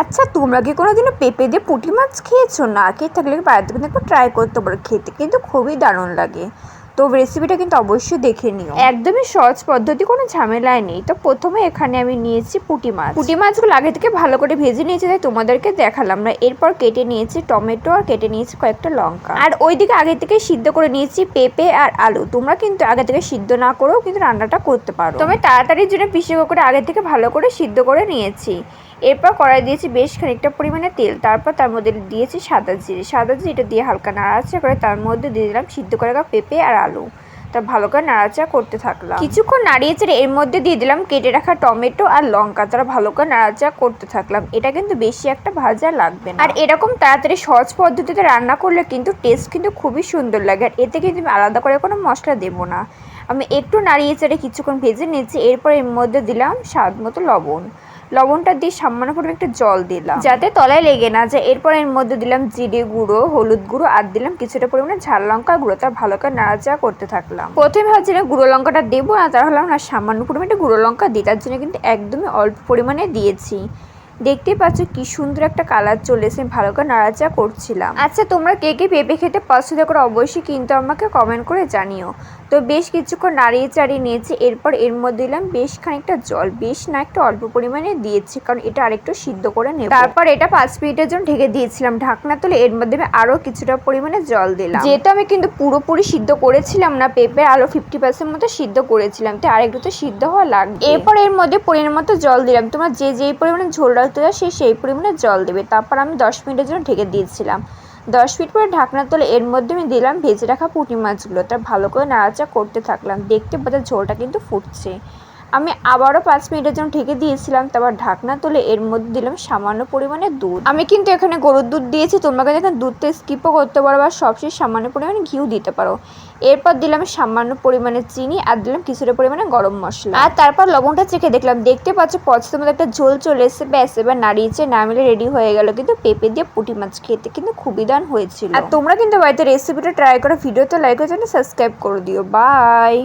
আচ্ছা তোমরা কি কোনোদিনও পেঁপে দিয়ে পুঁটি মাছ খেয়েছো? না খেয়ে থাকলে বাড়িতে কিন্তু একবার ট্রাই করতে পারো। খেতে কিন্তু খুবই দারুণ লাগে। তো রেসিপিটা কিন্তু অবশ্যই দেখে নিও। একদমই সহজ পদ্ধতি কোনো ঝামেলায় নেই। তো প্রথমে এখানে আমি নিয়েছি পুঁটি মাছ। পুঁটি মাছগুলো আগে থেকে ভালো করে ভেজে নিয়েছি তাই তোমাদেরকে দেখালাম। না এরপর কেটে নিয়েছি টমেটো আর কেটে নিয়েছি কয়েকটা লঙ্কা। আর ওইদিকে আগে থেকে সিদ্ধ করে নিয়েছি পেঁপে আর আলু। তোমরা কিন্তু আগে থেকে সিদ্ধ না করেও কিন্তু রান্নাটা করতে পারো। তবে তাড়াতাড়ির জন্য পিসে করে আগে থেকে ভালো করে সিদ্ধ করে নিয়েছি। এরপর কড়াই দিয়েছি বেশ খানিকটা পরিমাণে তেল, তারপর তার মধ্যে দিয়েছি সাদা জিরে। সাদা জিরে দিয়ে হালকা নাড়াচাড়া করে তার মধ্যে দিয়ে দিলাম সিদ্ধ করে পেঁপে আর আলু। তা ভালো করে নাড়াচাড়া করতে থাকলাম। কিছুক্ষণ নাড়িয়ে চেড়ে এর মধ্যে দিয়ে দিলাম কেটে রাখা টমেটো আর লঙ্কা। তারা ভালো করে নাড়াচাড়া করতে থাকলাম। এটা কিন্তু বেশি একটা ভাজা লাগবে না। আর এরকম তাড়াতাড়ি সহজ পদ্ধতিতে রান্না করলে কিন্তু টেস্ট কিন্তু খুবই সুন্দর লাগে। আর এতে কিন্তু আমি আলাদা করে কোনো মশলা দেবো না। আমি একটু নাড়িয়ে চেড়ে কিছুক্ষণ ভেজে নিয়েছি। এরপর এর মধ্যে দিলাম স্বাদ মতো লবণ। লবণটা দিয়ে সামান্য পরিমাণ একটু জল দিলাম। যাতে তলায় লেগে না যায়। এরপর এর মধ্যে দিলাম জিরে গুঁড়ো, হলুদ গুঁড়ো আর দিলাম কিছুটা পরিমাণে ঝাল লঙ্কা গুঁড়ো। তার ভালো করে নাড়াচাড়া করতে থাকলাম। প্রথমে ভাবছিলাম গুঁড়ো লঙ্কাটা দেবো না, তাহলে না সামান্য পরিমাণে গুঁড়ো লঙ্কা দিই। তার জন্য কিন্তু একদমই অল্প পরিমাণে দিয়েছি। দেখতেই পাচ্ছ কি সুন্দর একটা কালার চলে এসে ভালো করে নাড়াচা করছিলাম। আচ্ছা তোমরা কে কে পেঁপে খেতে পছন্দ করো অবশ্যই কিন্তু আমাকে কমেন্ট করে জানিও। তো বেশ কিছুক্ষণ নাড়িয়ে চাড়িয়ে নিয়েছি, এরপর এর মধ্যে দিলাম বেশ খানিকটা জল, বেশ না একটু অল্প পরিমাণে দিয়েছি, কারণ এটা আরেকটু সিদ্ধ করে নেব। তারপর এটা পাঁচ মিনিটের জন্য ঢেকে দিয়েছিলাম, ঢাকনা তুলে এর মধ্যে আমি আরও কিছুটা পরিমাণে জল দিলাম। যেহেতু আমি কিন্তু পুরোপুরি সিদ্ধ করেছিলাম না, পেঁপে আরও ফিফটি পার্সেন্ট মতো সিদ্ধ করেছিলাম তো আরেকটু তো সিদ্ধ হওয়া লাগবে। এরপর এর মধ্যে পরিমাণ মতো জল দিলাম, তোমরা যে যেই পরিমাণে ঝোল চাও সে সেই পরিমাণে জল দেবে। তারপর আমি দশ মিনিটের জন্য ঢেকে দিয়েছিলাম। দশ মিনিট পরে ঢাকনা তুলে এর মধ্যে আমি দিলাম ভেজে রাখা পুঁটি মাছগুলো। তার ভালো করে নাড়াচা করতে থাকলাম। দেখতে পাতা ঝোলটা কিন্তু ফুটছে। আমি আবারও পাঁচ মিনিটের জন্য ঢেকে দিয়েছিলাম, তারপর ঢাকনা তুলে এর মধ্যে দিলাম সামান্য পরিমাণে দুধ। আমি কিন্তু এখানে গরুর দুধ দিয়েছি, তোমরা কিন্তু দুধটা স্কিপও করতে পারো বা সবশেষ সামান্য পরিমাণে ঘিউ দিতে পারো। এরপর দিলাম সামান্য পরিমাণে চিনি আর দিলাম কিছুটা পরিমাণে গরম মশলা। আর তারপর লবণটা চেখে দেখলাম, দেখতে পাচ্ছ পছন্দের মধ্যে একটা ঝোল চলে এসে ব্যাস, এবার নাড়িয়েছে না মিলে রেডি হয়ে গেল। কিন্তু পেঁপে দিয়ে পুঁটি মাছ খেতে কিন্তু খুবই দান হয়েছিল। আর তোমরা কিন্তু বাড়িতে রেসিপিটা ট্রাই করো, ভিডিওতে লাইক করে সাবস্ক্রাইব করে দিও। বাই